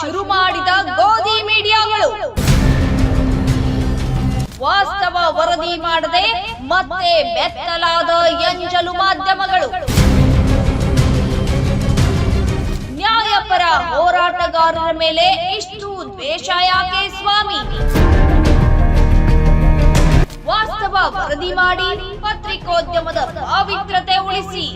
ಶುರು ಮಾಡಿದ ಗೋಧಿ ಮೀಡಿಯಾಗಳು. ವಾಸ್ತವ ವರದಿ ಮಾಡದೆ ಮತ್ತೆ ಬೆತ್ತಲಾದ ಎಂಜಲು ಮಾಧ್ಯಮಗಳು. ನ್ಯಾಯಪರ ಹೋರಾಟಗಾರರ ಮೇಲೆ ಇಷ್ಟು ದ್ವೇಷ ಯಾಕೆ ಸ್ವಾಮಿ? ವಾಸ್ತವ ವರದಿ ಮಾಡಿ ಪತ್ರಿಕೋದ್ಯಮದ ಪಾವಿತ್ರತೆ ಉಳಿಸಿ.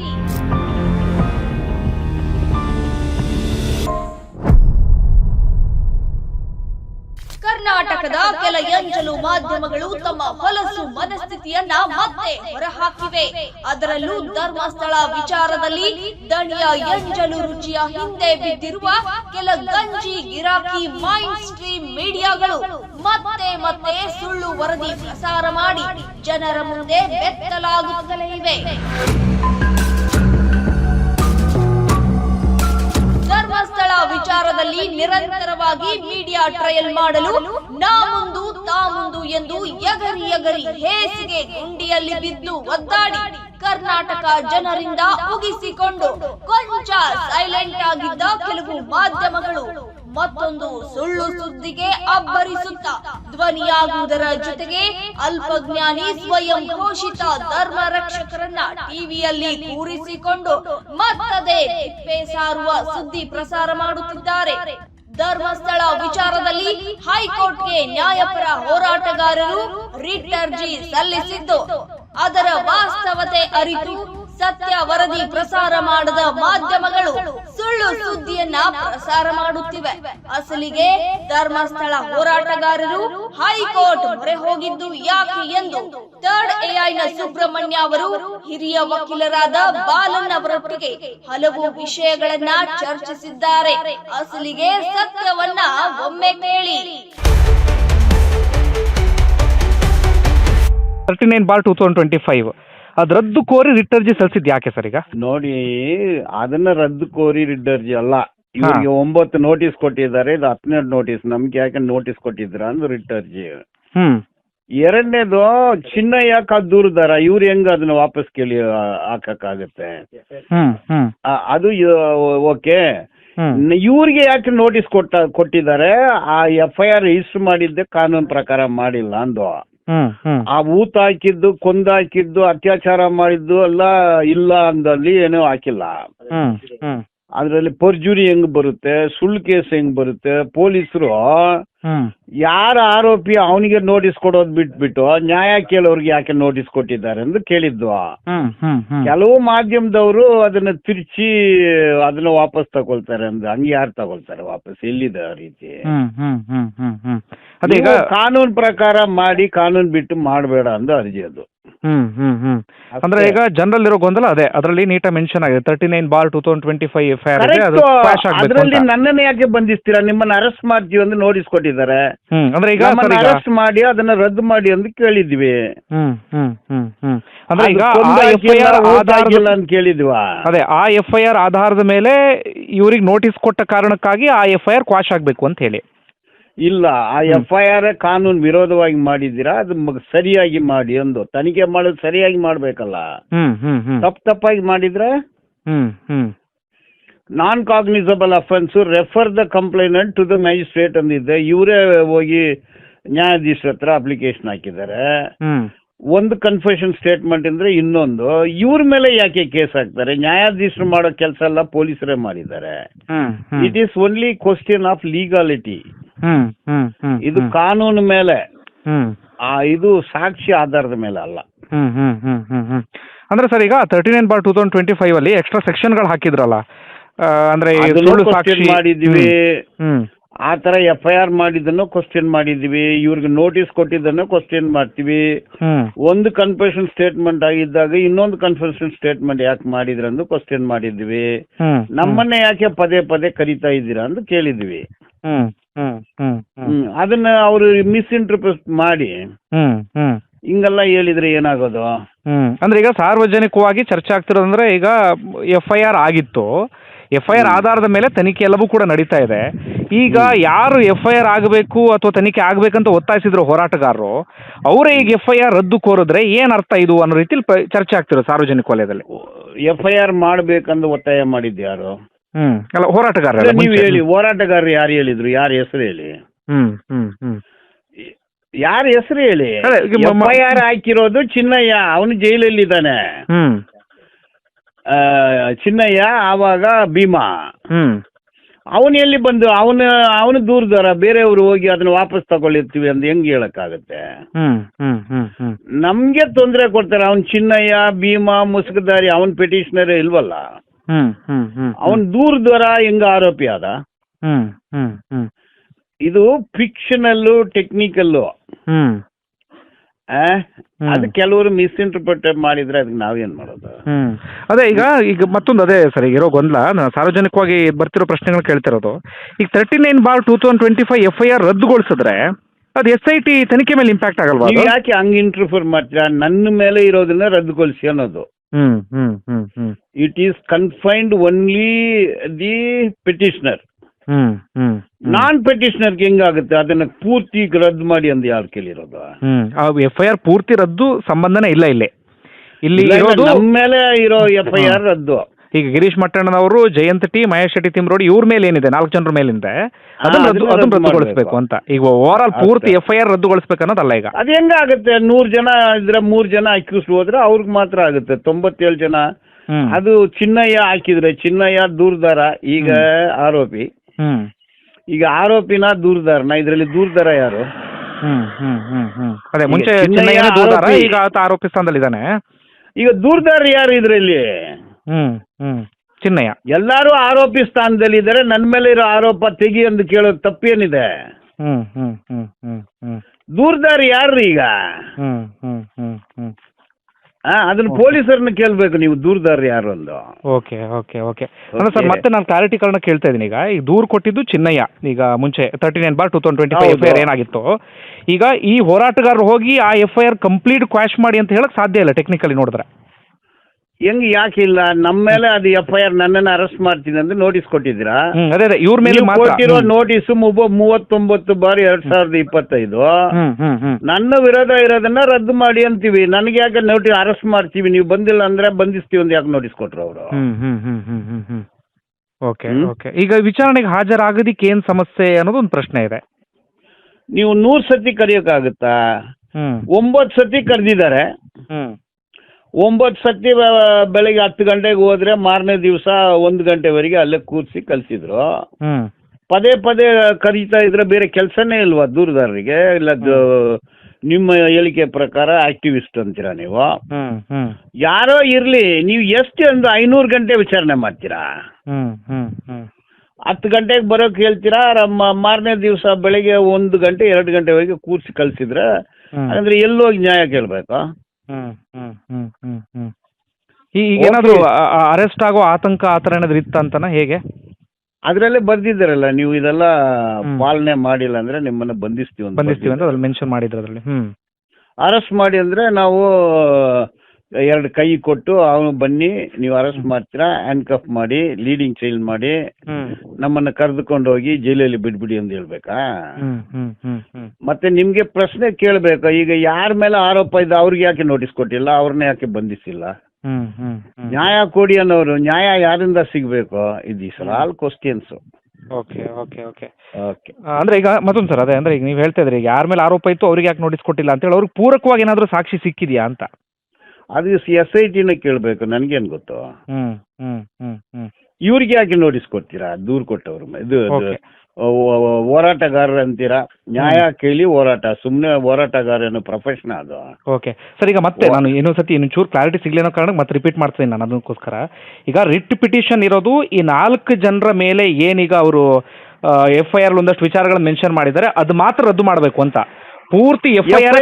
ಕರ್ನಾಟಕದ ಕೆಲ ಎಂಜಲು ಮಾಧ್ಯಮಗಳು ತಮ್ಮ ಹೊಲಸು ಮನಸ್ಥಿತಿಯನ್ನ ಮತ್ತೆ ಹೊರಹಾಕಿವೆ. ಅದರಲ್ಲೂ ಧರ್ಮಸ್ಥಳ ವಿಚಾರದಲ್ಲಿ ದಣಿಯ ಎಂಜಲು ರುಚಿಯ ಹಿಂದೆ ಬಿದ್ದಿರುವ ಕೆಲ ಗಂಜಿ, ಗಿರಾಕಿ ಮೈಂಡ್ ಸ್ಟ್ರೀಮ್ ಮೀಡಿಯಾಗಳು ಮತ್ತೆ ಮತ್ತೆ ಸುಳ್ಳು ವರದಿ ಪ್ರಸಾರ ಮಾಡಿ ಜನರ ಮುಂದೆ ಬೆತ್ತಲಾಗುತ್ತಲೇ ಇವೆ. ಧರ್ಮಸ್ಥಳ ವಿಚಾರದಲ್ಲಿ ನಿರಂತರವಾಗಿ ಮೀಡಿಯಾ ಟ್ರಯಲ್ ಮಾಡಲು ನಾ ಮುಂದು, ತಾ ಮುಂದು ಎಂದು ಎಗರಿ ಎಗರಿ ಹೇಸಿಗೆ ಗುಂಡಿಯಲ್ಲಿ ಬಿದ್ದು ಒದ್ದಾಡಿ ಕರ್ನಾಟಕ ಜನರಿಂದ ಉಗಿಸಿಕೊಂಡು ಕೊಂಚ ಸೈಲೆಂಟ್ ಆಗಿದ್ದ ಕೆಲವು ಮಾಧ್ಯಮಗಳು ಮತ್ತೊಂದು ಸುಳ್ಳು ಸುದ್ದಿಗೆ ಅಬ್ಬರಿಸುತ್ತ ಧ್ವನಿಯಾಗುವುದರ ಜೊತೆಗೆ ಅಲ್ಪಜ್ಞಾನಿ ಸ್ವಯಂ ಘೋಷಿತ ಧರ್ಮ ರಕ್ಷಕರನ್ನ ಟಿವಿಯಲ್ಲಿ ಕೂರಿಸಿಕೊಂಡು ಮತ್ತದೇ ತಿಪ್ಪೆ ಸಾರುವ ಸುದ್ದಿ ಪ್ರಸಾರ ಮಾಡುತ್ತಿದ್ದಾರೆ. ಧರ್ಮಸ್ಥಳ ವಿಚಾರದಲ್ಲಿ ಹೈಕೋರ್ಟ್ಗೆ ನ್ಯಾಯಪರ ಹೋರಾಟಗಾರರು ರಿಟ್ ಅರ್ಜಿ ಸಲ್ಲಿಸಿದ್ದು. ಅದರ ವಾಸ್ತವತೆ ಅರಿತು ಸತ್ಯ ವರದಿ ಪ್ರಸಾರ ಮಾಡದ ಮಾಧ್ಯಮಗಳು ಸುಳ್ಳು ಸುದ್ದಿಯನ್ನ ಪ್ರಸಾರ ಮಾಡುತ್ತಿವೆ. ಅಸಲಿಗೆ ಧರ್ಮಸ್ಥಳ ಹೋರಾಟಗಾರರು ಹೈಕೋರ್ಟ್ ಮೊರೆ ಹೋಗಿದ್ದು ಯಾಕೆ ಎಂದು ಥರ್ಡ್ ಎಐನ ಸುಬ್ರಹ್ಮಣ್ಯ ಅವರು ಹಿರಿಯ ವಕೀಲರಾದ ಬಾಲನ್ ಅವರೊಟ್ಟಿಗೆ ಹಲವು ವಿಷಯಗಳನ್ನ ಚರ್ಚಿಸಿದ್ದಾರೆ. ಅಸಲಿಗೆ ಸತ್ಯವನ್ನ ಒಮ್ಮೆ ಕೇಳಿ. Thirty nine bar two thousand twenty five. ಅದು ರದ್ದು ಕೋರಿ ರಿಟ್ ಅರ್ಜಿ ಸಲ್ಲಿಸಿದ್ದು ಯಾಕೆ ಸರ್ ಈಗ? ನೋಡಿ ಅದನ್ನ ರದ್ದು ಕೋರಿ ರಿಟ್ ಅರ್ಜಿ ಅಲ್ಲ. ಇವರಿಗೆ ಒಂಬತ್ತು ನೋಟಿಸ್ ಕೊಟ್ಟಿದ್ದಾರೆ ಇದು ಹತ್ತನೇ ನೋಟಿಸ್ ನಮ್ಗೆ ಯಾಕೆ ನೋಟಿಸ್ ಕೊಟ್ಟಿದ್ರ ಅಂದ್ರೆ ರಿಟ್ ಅರ್ಜಿ ಎರಡನೇದು ಚಿನ್ನ ಯಾಕೆ ಅದು ದೂರದಾರ ಇವ್ರು ಹೆಂಗ ಅದನ್ನ ವಾಪಸ್ ಕೇಳಿ ಹಾಕಕ್ಕಾಗತ್ತೆ? ಆ, ಅದು ಓಕೆ. ಇವ್ರಿಗೆ ಯಾಕೆ ನೋಟಿಸ್ ಕೊಟ್ಟ ಕೊಟ್ಟಿದ್ದಾರೆ? ಆ ಎಫ್ ಐ ಆರ್ ರಿಜಿಸ್ಟರ್ ಮಾಡಿದ್ದೆ ಕಾನೂನು ಪ್ರಕಾರ ಮಾಡಿಲ್ಲ ಅಂದು ಆ ಊತ ಹಾಕಿದ್ದು ಕೊಂದ ಹಾಕಿದ್ದು ಅತ್ಯಾಚಾರ ಮಾಡಿದ್ದು ಎಲ್ಲ ಇಲ್ಲ ಅಂದಲ್ಲಿ ಏನೂ ಹಾಕಿಲ್ಲ. ಅದರಲ್ಲಿ ಪರ್ಜುರಿ ಹೆಂಗ್ ಬರುತ್ತೆ ಸುಳ್ಳು ಕೇಸ್ ಹೆಂಗ್ ಬರುತ್ತೆ ಪೊಲೀಸರು ಯಾರ ಆರೋಪಿ ಅವನಿಗೆ ನೋಟಿಸ್ ಕೊಡೋದು ಬಿಟ್ಬಿಟ್ಟು ನ್ಯಾಯ ಕೇಳೋರ್ಗೆ ಯಾಕೆ ನೋಟಿಸ್ ಕೊಟ್ಟಿದ್ದಾರೆ ಎಂದು ಕೇಳಿದ್ದು ಕೆಲವು ಮಾಧ್ಯಮದವರು ಅದನ್ನ ತಿರ್ಚಿ ಅದನ್ನ ವಾಪಸ್ ತಗೊಳ್ತಾರೆ ಅಂದ್ರೆ ಹಂಗೆ ಯಾರು ತಗೊಳ್ತಾರೆ ವಾಪಸ್? ಎಲ್ಲಿದೆ ಆ ರೀತಿ? ಹ್ಞೂ ಹ್ಞೂ ಹ್ಞೂ ಹ್ಞೂ ಹ್ಞೂ ಅದೇ ಈಗ ನೀವು ಕಾನೂನು ಪ್ರಕಾರ ಮಾಡಿ ಕಾನೂನು ಬಿಟ್ಟು ಮಾಡಬೇಡ ಅಂದ ಅರ್ಜಿ ಅದು. ಹ್ಮ್ ಹ್ಞೂ ಅಂದ್ರೆ ಈಗ ಜನರಲ್ ಇರೋ ಗೊಂದಲ ಅದೇ ಅದರಲ್ಲಿ ನೀಟಾಗಿ ಮೆನ್ಷನ್ ಆಗಿದೆ. Thirty nine bar two thousand twenty five F I ಅದು ಅದರಲ್ಲಿ ನನ್ನನ್ನು ಯಾಕೆ ಬಂಧಿಸ್ತೀರಾ? ನಿಮ್ಮನ್ನ ಅರೆಸ್ಟ್ ಮಾಡ್ತೀವಿ ಅಂತ ನೋಟಿಸ್ ಕೊಟ್ಟಿದ್ದಾರೆ. ಅಂದ್ರೆ ಈಗ ಅರೆಸ್ಟ್ ಮಾಡಿ ಅದನ್ನ ರದ್ದು ಮಾಡಿ ಅಂತ ಕೇಳಿದ್ವಿ. ಹ್ಮ್ ಹ್ಮ್ ಹ್ಮ್ ಅಂದ್ರೆ ಈಗ ಅಂತ ಕೇಳಿದ್ವಾ? ಅದೇ ಆ ಎಫ್ ಐ ಆರ್ ಆಧಾರದ ಮೇಲೆ ಇವ್ರಿಗೆ ನೋಟಿಸ್ ಕೊಟ್ಟ ಕಾರಣಕ್ಕಾಗಿ ಆ ಎಫ್ ಐ ಆರ್ ಕ್ವಾಶ್ ಆಗಬೇಕು ಅಂತ ಹೇಳಿ. ಇಲ್ಲ ಆ ಎಫ್ ಐ ಆರ್ ಕಾನೂನು ವಿರೋಧವಾಗಿ ಮಾಡಿದ್ದೀರಾ? ಅದು ಮ- ಸರಿಯಾಗಿ ಮಾಡಿ ಒಂದು ತನಿಖೆ ಮಾಡೋದು ಸರಿಯಾಗಿ ಮಾಡ್ಬೇಕಲ್ಲ. ಹ್ಮ್ ಹ್ಮ್ ಹ್ಮ್. ತಪ್ಪು ತಪ್ಪಾಗಿ ಮಾಡಿದ್ರೆ? ಹ್ಮ್ ಹ್ಮ್. Non cognizable offence refer the complainant to the magistrate ಅಂದಿದ್ದೆ ಇವರೇ ಹೋಗಿ ನ್ಯಾಯಾಧೀಶರ ಹತ್ರ ಅಪ್ಲಿಕೇಶನ್ ಹಾಕಿದ್ದಾರೆ. ಹ್ಮ್. ಒಂದು ಕನ್ಫೆಷನ್ ಸ್ಟೇಟ್ಮೆಂಟ್ ಅಂದ್ರೆ ಇನ್ನೊಂದು. ಇವ್ರ ಮೇಲೆ ಯಾಕೆ ಕೇಸ್ ಹಾಕ್ತಾರೆ? ನ್ಯಾಯಾಧೀಶರು ಮಾಡೋ ಕೆಲಸ ಎಲ್ಲ ಪೊಲೀಸರೇ ಮಾಡಿದ್ದಾರೆ. It is only question of legality ಇದು ಕಾನೂನು ಮೇಲೆ. ಇದು ಸಾಕ್ಷಿ ಆಧಾರದ ಮೇಲೆ ಅಲ್ಲ. ಹ್ಮ್ ಹ್ಮ್ ಹ್ಮ್ ಹ್ಮ್ ಹ್ಮ್. ಅಂದ್ರೆ ಸರ್ ಈಗ thirty nine bar two thousand twenty five ಅಲ್ಲಿ ಎಕ್ಸ್ಟ್ರಾ ಸೆಕ್ಷನ್ಗಳು ಹಾಕಿದ್ರಲ್ಲ. ಅಂದ್ರೆ ಸಾಕ್ಷಿ. ಮಾಡಿದ್ವಿ ಹ್ಮ್. ಆ ತರ ಎಫ್ ಐ ಆರ್ ಮಾಡಿದ್ದನ್ನು ಕ್ವಶನ್ ಮಾಡಿದ್ವಿ ಇವ್ರಿಗೆ ನೋಟಿಸ್ ಕೊಟ್ಟಿದ್ದನ್ನು ಕ್ವಶನ್ ಮಾಡ್ತೀವಿ. ಹ್ಮ್. ಒಂದು ಕನ್ಫೆಷನ್ ಸ್ಟೇಟ್ಮೆಂಟ್ ಆಗಿದ್ದಾಗ ಇನ್ನೊಂದು ಕನ್ಫೆಷನ್ ಸ್ಟೇಟ್ಮೆಂಟ್ ಯಾಕೆ ಮಾಡಿದ್ರಂದು ಕ್ವಶನ್ ಮಾಡಿದ್ವಿ ಹ್ಮ್ ನಮ್ಮನ್ನೇ ಯಾಕೆ ಪದೇ ಪದೇ ಕರಿತಾ ಇದ್ದೀರಾ ಅಂತ ಕೇಳಿದ್ವಿ ಹ್ಮ್ ಹ್ಮ್ ಹ್ಮ್ ಹ್ಮ್. ಹ್ಮ್ ಅದನ್ನ ಅವರು ಮಿಸ್ಇಂಟರ್ಪ್ರೆಟ್ ಮಾಡಿ. ಹ್ಮ್ ಹ್ಮ್. ಹಿಂಗೆಲ್ಲ ಹೇಳಿದ್ರೆ ಏನಾಗೋದು? ಹ್ಮ್ ಅಂದ್ರೆ ಈಗ ಸಾರ್ವಜನಿಕವಾಗಿ ಚರ್ಚೆ ಆಗ್ತಿರೋದಂದ್ರೆ ಈಗ ಎಫ್ ಐ ಆರ್ ಆಗಿತ್ತು. ಎಫ್ ಐ ಆರ್ ಆಧಾರದ ಮೇಲೆ ತನಿಖೆ ಎಲ್ಲವೂ ಕೂಡ ನಡೀತಾ ಇದೆ. ಈಗ ಯಾರು ಎಫ್ ಐ ಆರ್ ಆಗಬೇಕು ಅಥವಾ ತನಿಖೆ ಆಗಬೇಕಂತ ಒತ್ತಾಯಿಸಿದ್ರು ಹೋರಾಟಗಾರರು ಅವರೇ ಈಗ ಎಫ್ ಐ ಆರ್ ರದ್ದು ಕೋರಿದ್ರೆ ಏನ್ ಅರ್ಥ ಇದು ಅನ್ನೋ ರೀತಿಲಿ ಚರ್ಚೆ ಆಗ್ತಿರೋ ಸಾರ್ವಜನಿಕ ವಲಯದಲ್ಲಿ. ಎಫ್ ಐ ಆರ್ ಮಾಡಬೇಕಂತ ಒತ್ತಾಯ ಮಾಡಿದ್ದು ಯಾರು? ಹ್ಮ್. ಅಲ್ಲ ಹೋರಾಟಗಾರ ನೀವು ಹೇಳಿ ಹೋರಾಟಗಾರರು ಯಾರು ಹೇಳಿದ್ರು? ಯಾರ ಹೆಸರು ಹೇಳಿ? ಹ್ಮ್ ಹ್ಮ್ ಹ್ಮ್. ಯಾರ ಹೆಸರು ಹೇಳಿ? ಎಫ್ ಐ ಆರ್ ಹಾಕಿರೋದು ಚಿನ್ನಯ್ಯ ಅವನು ಜೈಲಲ್ಲಿದ್ದಾನೆ. ಹ್ಮ್. ಆ, ಚಿನ್ನಯ್ಯ ಆವಾಗ ಭೀಮಾ. ಹ್ಮ್. ಅವನು ಎಲ್ಲಿ ಬಂದು ಅವನ ಅವನು ದೂರದರ ಬೇರೆಯವರು ಹೋಗಿ ಅದನ್ನ ವಾಪಸ್ ತಗೊಳ್ಳಿರ್ತೀವಿ ಅಂತ ಹೆಂಗ್ ಹೇಳಕ್ಕಾಗತ್ತೆ? ಹ್ಮ್ ಹ್ಮ್ ಹ್ಮ್ ಹ್ಮ್. ನಮ್ಗೆ ತೊಂದರೆ ಕೊಡ್ತಾರೆ. ಅವನ್ ಚಿನ್ನಯ್ಯ ಭೀಮಾ ಮುಸುಕದಾರಿ ಅವನ್ ಪೆಟಿಷನರ್ ಇಲ್ವಲ್ಲ? ಹ್ಮ್ ಹ್ಮ್ ಹ್ಮ್ ಅವನ್ ದೂರದರ ಹೆಂಗ ಆರೋಪಿ ಆದ? ಹ್ಮ್ ಹ್ಮ್ ಹ್ಮ್. ಇದು ಫಿಕ್ಷನಲ್ಲು ಟೆಕ್ನಿಕಲ್ಲು ಹ್ಮ್. ಅದು ಕೆಲವರು ಮಿಸ್ಇಂಟರ್ಪ್ರಿಟ್ ಮಾಡಿದ್ರೆ ಅದಕ್ಕೆ ನಾವೇನ್ ಮಾಡೋದು? ಹ್ಮ್. ಅದೇ ಈಗ ಈಗ ಮತ್ತೊಂದು ಅದೇ ಸರ್ ಈಗ ಇರೋ ಗೊಂದಲ ನಾನು ಸಾರ್ವಜನಿಕವಾಗಿ ಬರ್ತಿರೋ ಪ್ರಶ್ನೆಗಳು ಕೇಳ್ತಿರೋದು. ಈಗ thirty nine bar two thousand twenty five F I R ರದ್ದುಗೊಳಿಸಿದ್ರೆ ಅದು ಎಸ್ ಐ ಟಿ ತನಿಖೆ ಮೇಲೆ ಇಂಪ್ಯಾಕ್ಟ್ ಆಗಲ್ವಾ ನೀವು ಯಾಕೆ ಹಂಗ್ ಇಂಟರ್ಫಿಯರ್ ಮಾಡ್ತೀರಾ? ನನ್ನ ಮೇಲೆ ಇರೋದನ್ನ ರದ್ದುಗೊಳಿಸಿ ಅನ್ನೋದು. ಹ್ಮ್ ಹ್ಮ್ ಹ್ಮ್ ಹ್ಮ್. It is confined only the petitioner hmm hmm non ಪೆಟಿಷನರ್ಗೆ ಹೆಂಗಾಗುತ್ತೆ? ಅದನ್ನ ಪೂರ್ತಿ ರದ್ದು ಮಾಡಿ ಅಂತ ಯಾರು ಕೇಳಿರೋದು? ಹ್ಮ್ ಎಫ್ ಐ ಆರ್ ಪೂರ್ತಿ ರದ್ದು ಸಂಬಂಧನೇ ಇಲ್ಲ ಇಲ್ಲಿ. ಇಲ್ಲಿ ಇರೋದು ನಮ್ಮ ಮೇಲೆ ಇರೋ ಎಫ್ ಐ ಆರ್ ರದ್ದು. ಈಗ ಗಿರೀಶ್ ಮಟ್ಟಣ್ಣನವರು ಜಯಂತ್ ಟಿ ಮಹೇಶ್ ಶೆಟ್ಟಿ ತಿಮ್ರೋಡಿ ಇವ್ರ ಮೇಲೆ ಏನಿದೆ? ನಾಲ್ಕು ಜನರ ಮೇಲಿಂದ. ಅದನ್ನ ರದ್ದುಗೊಳಿಸ್ಬೇಕು. ಅಂತ. ಈಗ ಓವರ್ ಆಲ್ ಪೂರ್ತಿ ಎಫ್ ಐ ಆರ್ ರದ್ದುಗೊಳಿಸ್ಬೇಕು ಅನ್ನೋದಲ್ಲ ಈಗ. ಅದು ಹೆಂಗಾಗುತ್ತೆ? ನೂರ್ ಜನ ಇದ್ರೆ ಮೂರ್ ಜನ ಅಕ್ಯೂಸ್ ಹೋದ್ರೆ ಅವ್ರಿಗೆ ಮಾತ್ರ ಆಗುತ್ತೆ. ತೊಂಬತ್ತೇಳು ಜನ. ಅದು ಚಿನ್ನಯ್ಯ ಹಾಕಿದ್ರೆ ಚಿನ್ನಯ್ಯ ದೂರದಾರ. ಈಗ ಆರೋಪಿ. ಹ್ಮ್. ಈಗ ಆರೋಪಿನ ದೂರ್ದಾರನ ಇದರಲ್ಲಿ ದೂರ್ದಾರ ಯಾರು? ಹ್ಮ್ ಹ್ಮ್ ಹ್ಮ್ ಹ್ಮ್. ಅದೇ ಈಗ ಮುಂಚೆ ಚಿನ್ನಯ್ಯ ಚಿನ್ನಯ್ಯನೇ ದೂರದಾರ ಆರೋಪಿ. ಈಗ ಆತ ಆರೋಪಿ ಸ್ಥಾನದಲ್ಲಿದ್ದಾನೆ ಈಗ ದೂರ್ದಾರ ಯಾರು ಇದರಲ್ಲಿ? ಹ್ಮ್ ಹ್ಮ್. ಚಿನ್ನಯ್ಯ. ಎಲ್ಲರೂ ಆರೋಪಿ ಸ್ಥಾನದಲ್ಲಿದ್ದಾರೆ ನನ್ನ ಮೇಲೆ ಇರೋ ಆರೋಪ ತೆಗಿ ಎಂದು ಕೇಳೋದು ತಪ್ಪೇನಿದೆ? ಹ್ಮ್ ಹ್ಮ್ ಹ್ಮ್ ಹ್ಮ್ ಹ್ಮ್. ದೂರ್ದಾರ ಯಾರು ಈಗ ಹ್ಮ್ ಹ್ಮ್ ಹ್ಮ್ ಹ್ಮ್. ಆ, ಅದನ್ನ ಪೊಲೀಸರನ್ನ ಕೇಳ್ಬೇಕು ನೀವು ದೂರದಾರ ಯಾರು ಅಂದು ಓಕೆ ಓಕೆ ಓಕೆ ಅಂದ್ರೆ ಸರ್ Okay. ಮತ್ತೆ ನಾನು ಕ್ಲಾರಿಟಿಗಳನ್ನ ಕೇಳ್ತಾ ಇದ್ದೀನಿ. ಈಗ ಈಗ ದೂರು ಕೊಟ್ಟಿದ್ದು ಚಿನ್ನಯ್ಯ. ಈಗ ಮುಂಚೆ thirty nine bar two thousand twenty five F I R ಏನಾಗಿತ್ತು? ಈಗ ಈ ಹೋರಾಟಗಾರರು ಹೋಗಿ ಆ F I R complete quash ಮಾಡಿ ಅಂತ ಹೇಳಕ್ ಸಾಧ್ಯ ಇಲ್ಲ ಟೆಕ್ನಿಕಲಿ ನೋಡಿದ್ರೆ. ಹೆಂಗ್ ಯಾಕಿಲ್ಲ ನಮ್ಮ ಮೇಲೆ ಅದು ಎಫ್ ಐ ಆರ್ ನನ್ನನ್ನು ಅರೆಸ್ಟ್ ಮಾಡ್ತೀನಿ ಅಂತ ನೋಟಿಸ್ ಕೊಟ್ಟಿದ್ದೀರಾ? ಹ್ಮ್ ಅದೇ ಅದೇ ಇವ್ರ ಮೇಲೆ ನೀವು ಮಾತ್ರ. ಕೊಟ್ಟಿರೋ ಹ್ಮ್. ನೋಟಿಸ್ ಮೂವತ್ತೊಂಬತ್ತು ಬಾರಿ ಎರಡ್ ಸಾವಿರದ ಇಪ್ಪತ್ತೈದು. ಹ್ಮ್ ಹ್ಮ್ ಹ್ಮ್. ನನ್ನ ವಿರೋಧ ಇರೋದನ್ನ ರದ್ದು ಮಾಡಿ ಅಂತೀವಿ. ನನಗೆ ಯಾಕೆ ನೋಟಿಸ್ ಅರೆಸ್ಟ್ ಮಾಡ್ತೀವಿ? ನೀವು ಬಂದಿಲ್ಲ ಅಂದ್ರೆ ಬಂಧಿಸ್ತೀವಿ ಅಂತ ಯಾಕೆ ನೋಟಿಸ್ ಕೊಟ್ರು ಅವರು? ಹ್ಮ್ ಹ್ಮ್ ಹ್ಮ್ ಹ್ಮ್ ಹ್ಮ್ ಹ್ಮ್. ಓಕೆ ಹ್ಮ್? ಓಕೆ. ಈಗ ವಿಚಾರಣೆಗೆ ಹಾಜರಾಗೋದಿಕ್ಕೆ ಏನ್ ಸಮಸ್ಯೆ ಅನ್ನೋದು ಒಂದು ಪ್ರಶ್ನೆ ಇದೆ. ನೀವು ನೂರ್ ಸತಿ ಕರೆಯೋಕ್ಕಾಗುತ್ತಾ? ಹ್ಮ್. ಒಂಬತ್ತು ಸತಿ ಕರೆದಿದ್ದಾರೆ. ಹ್ಮ್. ಒಂಬತ್ತು ಸತಿ ಬೆಳಿಗ್ಗೆ ಹತ್ತು ಗಂಟೆಗೆ ಹೋದ್ರೆ ಮಾರನೇ ದಿವಸ ಒಂದು ಗಂಟೆವರೆಗೆ ಅಲ್ಲೇ ಕೂರಿಸಿ ಕಲಿಸಿದ್ರು. ಹ್ಮ್. ಪದೇ ಪದೇ ಕರೀತಾ ಇದ್ರೆ ಬೇರೆ ಕೆಲಸನೇ ಇಲ್ವಾ ದೂರದಾರರಿಗೆ ಇಲ್ಲ ದ- ನಿಮ್ಮ ಹೇಳಿಕೆ ಪ್ರಕಾರ ಆಕ್ಟಿವಿಸ್ಟ್ ಅಂತೀರಾ ನೀವು? ಹ್ಮ್ ಹ್ಮ್. ಯಾರೋ ಇರ್ಲಿ ನೀವು ಎಷ್ಟು ಒಂದು ಐನೂರು ಗಂಟೆ ವಿಚಾರಣೆ ಮಾಡ್ತೀರಾ? ಹ್ಮ್ ಹ್ಮ್ ಹ್ಮ್. ಹತ್ತು ಗಂಟೆಗೆ ಬರೋಕೆ ಹೇಳ್ತೀರಾ? ಮಾರನೇ ದಿವಸ ಬೆಳಿಗ್ಗೆ ಒಂದು ಗಂಟೆ ಎರಡು ಗಂಟೆವರೆಗೆ ಕೂರಿಸಿ ಕಳಿಸಿದ್ರೆ ಹ್ಮ್. ಅಂದ್ರೆ ಎಲ್ಲೋಗಿ ನ್ಯಾಯ ಕೇಳಬೇಕು? ಹ್ಮ್ ಹ್ಮ್ ಹ್ಮ್ ಹ್ಮ್ ಹ್ಮ್. ಈಗ ಏನಾದ್ರು ಅರೆಸ್ಟ್ ಆಗೋ ಆತಂಕ ಆ ಥರ ಏನಾದ್ರು ಇತ್ತಂತನ ಹೇಗೆ? ಅದರಲ್ಲೇ ಬರ್ದಿದ್ದಾರಲ್ಲ ನೀವು ಇದೆಲ್ಲ ಪಾಲನೆ ಮಾಡಿಲ್ಲ ಅಂದ್ರೆ ನಿಮ್ಮನ್ನ ಬಂಧಿಸ್ತೀವಿ ಅಂತ ಬಂಧಿಸ್ತೀವಿ ಅಂತ ಅದ್ರಲ್ಲಿ ಮೆನ್ಷನ್ ಮಾಡಿದ್ರು ಅದರಲ್ಲಿ. ಹ್ಮ್. ಅರೆಸ್ಟ್ ಮಾಡಿ ಅಂದ್ರೆ ನಾವು ಎರಡು ಕೈ ಕೊಟ್ಟು ಅವನು ಬನ್ನಿ ನೀವು ಅರೆಸ್ಟ್ ಮಾಡ್ತೀರಾ ಹ್ಯಾಂಡ್ ಕಫ್ ಮಾಡಿ ಲೀಡಿಂಗ್ ಚೈಲ್ ಮಾಡಿ ಹ್ಮ್. ನಮ್ಮನ್ನ ಕರೆದುಕೊಂಡು ಹೋಗಿ ಜೈಲಲ್ಲಿ ಬಿಡ್ಬಿಡಿ ಅಂತ ಹೇಳ್ಬೇಕಾ? ಹ್ಮ್ ಹ್ಮ್ ಹ್ಮ್ ಹ್ಮ್. ಮತ್ತೆ ನಿಮ್ಗೆ ಪ್ರಶ್ನೆ ಕೇಳಬೇಕು ಈಗ ಯಾರ ಮೇಲೆ ಆರೋಪ ಇದೆ ಅವ್ರಿಗೆ ಯಾಕೆ ನೋಟಿಸ್ ಕೊಟ್ಟಿಲ್ಲ ಅವ್ರನ್ನ ಯಾಕೆ ಬಂಧಿಸಿಲ್ಲ? ಹ್ಮ್ ಹ್ಮ್ ಹ್ಮ್. ನ್ಯಾಯ ಕೊಡಿ ಅನ್ನೋರು ನ್ಯಾಯ ಯಾರಿಂದ ಸಿಗ್ಬೇಕು? ಇದು is all questions okay okay okay. Okay ಅಂದ್ರೆ ಈಗ ಮತ್ತೊಂದು ಸರ್ ಅದೇ ಅಂದ್ರೆ ಈಗ ನೀವು ಹೇಳ್ತಾ ಇದ್ರಿ ಈಗ ಯಾರ ಮೇಲೆ ಆರೋಪ ಇತ್ತು ಅವ್ರಿಗೆ ಯಾಕೆ ನೋಟಿಸ್ ಕೊಟ್ಟಿಲ್ಲ ಅಂತ ಹೇಳಿ ಅವ್ರಿಗೆ ಪೂರಕವಾಗಿ ಏನಾದ್ರು ಸಾಕ್ಷಿ ಸಿಕ್ಕಿದ್ಯಾ ಅಂತ? ಅದು ಎಸ್ ಐ ಟಿನ ಕೇಳಬೇಕು. ನನಗೇನು ಗೊತ್ತು? ಹ್ಮ್ ಹ್ಮ್ ಹ್ಮ್ ಹ್ಮ್. ಇವ್ರಿಗೆ ಯಾಕೆ ನೋಟಿಸ್ ಕೊಡ್ತೀರಾ? ದೂರು ಕೊಟ್ಟವ್ರ. ಇದು ಇದು, Okay. ಓ- ಓ- ಹೋರಾಟಗಾರರು ಅಂತೀರಾ? ನ್ಯಾಯ ಕೇಳಿ ಹೋರಾಟ. ಸುಮ್ಮನೆ ಹೋರಾಟಗಾರ ಏನು ಪ್ರೊಫೆಷನ್ ಅದು. ಓಕೆ ಸರ್ ಈಗ ಮತ್ತೆ ನಾನು ಇನ್ನೊಂದು ಸತಿ ಚೂರ್ ಚೂರು ಕ್ಲಾರಿಟಿ ಸಿಗ್ಲಿನೋ ಕಾರಣಕ್ಕೆ ಮತ್ತೆ ರಿಪೀಟ್ ಮಾಡ್ತೀನಿ ನಾನು ಅದಕ್ಕೋಸ್ಕರ. ಈಗ ರಿಟ್ ಪಿಟಿಷನ್ ಇರೋದು ಈ ನಾಲ್ಕು ಜನರ ಮೇಲೆ ಏನೀಗ ಅವರು ಎಫ್ ಐ ಆರ್ ಒಂದಷ್ಟು ವಿಚಾರಗಳನ್ನ ಮೆನ್ಷನ್ ಮಾಡಿದ್ದಾರೆ. ಅದು ಮಾತ್ರ ರದ್ದು ಮಾಡಬೇಕು ಅಂತ. ಪೂರ್ತಿ ಎಫ್ ಐ ಆರ್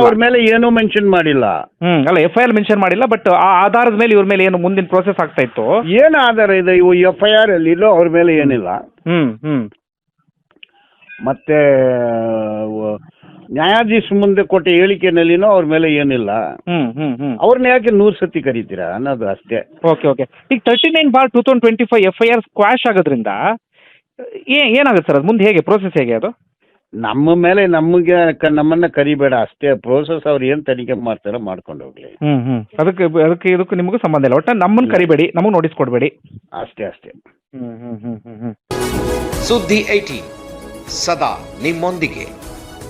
ಅವ್ರ ಮೇಲೆ ಏನೂ ಮೆನ್ಷನ್ ಮಾಡಿಲ್ಲ. ಹ್ಮ್ ಅಲ್ಲ ಎಫ್ ಐ ಆರ್ ಮೆನ್ಷನ್ ಮಾಡಿಲ್ಲ ಬಟ್ ಆ ಆಧಾರದ ಮೇಲೆ ಇವ್ರ ಮೇಲೆ ಏನು ಮುಂದಿನ ಪ್ರೋಸೆಸ್ ಆಗ್ತಾ ಇತ್ತು? ಏನು ಆಧಾರ ಇದೆ? ಇವು ಎಫ್ ಐ ಆರ್ ಅಲ್ಲಿ ಇಲ್ಲೋ ಅವ್ರ ಮೇಲೆ ಏನಿಲ್ಲ. ಹ್ಮ್ ಹ್ಮ್. ಮತ್ತೆ ನ್ಯಾಯಾಧೀಶ ಮುಂದೆ ಕೊಟ್ಟ ಹೇಳಿಕೆನಲ್ಲಿನೂ ಅವ್ರ ಮೇಲೆ ಏನಿಲ್ಲ. ಹ್ಮ್ ಹ್ಮ್ ಹ್ಮ್. ಅವ್ರನ್ನ ಯಾಕೆ ನೂರ್ ಸತಿ ಕರೀತೀರಾ ಅನ್ನೋದು ಅಷ್ಟೇ. ಓಕೆ ಓಕೆ ಈಗ thirty nine bar two thousand twenty five F I R quash ಆಗೋದ್ರಿಂದ ಏ ಏನಾಗುತ್ತೆ ಸರ್ ಅದು? ಮುಂದೆ ಹೇಗೆ? ಪ್ರೋಸೆಸ್ ಹೇಗೆ ಅದು? ನಮ್ಮ ಮೇಲೆ ನಮಗೆ ಕ- ನಮ್ಮನ್ನ ಕರಿಬೇಡ. ಅಷ್ಟೇ ಪ್ರೋಸೆಸ್ ಅವ್ರು ಏನ್ ತನಿಖೆ ಮಾಡ್ತಾರೋ ಮಾಡ್ಕೊಂಡು ಹೋಗ್ಲಿ. ಹ್ಮ್ ಹ್ಮ್. ಅದಕ್ಕೆ ಅದಕ್ಕೆ ಇದಕ್ಕೂ ನಿಮಗೂ ಸಂಬಂಧ ಇಲ್ಲ. ಒಟ್ಟ ನಮ್ಮನ್ನ ಕರಿಬೇಡಿ ನಮಗೆ ನೋಟಿಸ್ ಕೊಡಬೇಡಿ. ಅಷ್ಟೇ ಅಷ್ಟೇ. ಹ್ಮ್ ಹ್ಮ್ ಹ್ಮ್ ಹ್ಮ್ ಹ್ಮ್. ಸುದ್ದಿ ಐಟಿ ಸದಾ ನಿಮ್ಮೊಂದಿಗೆ.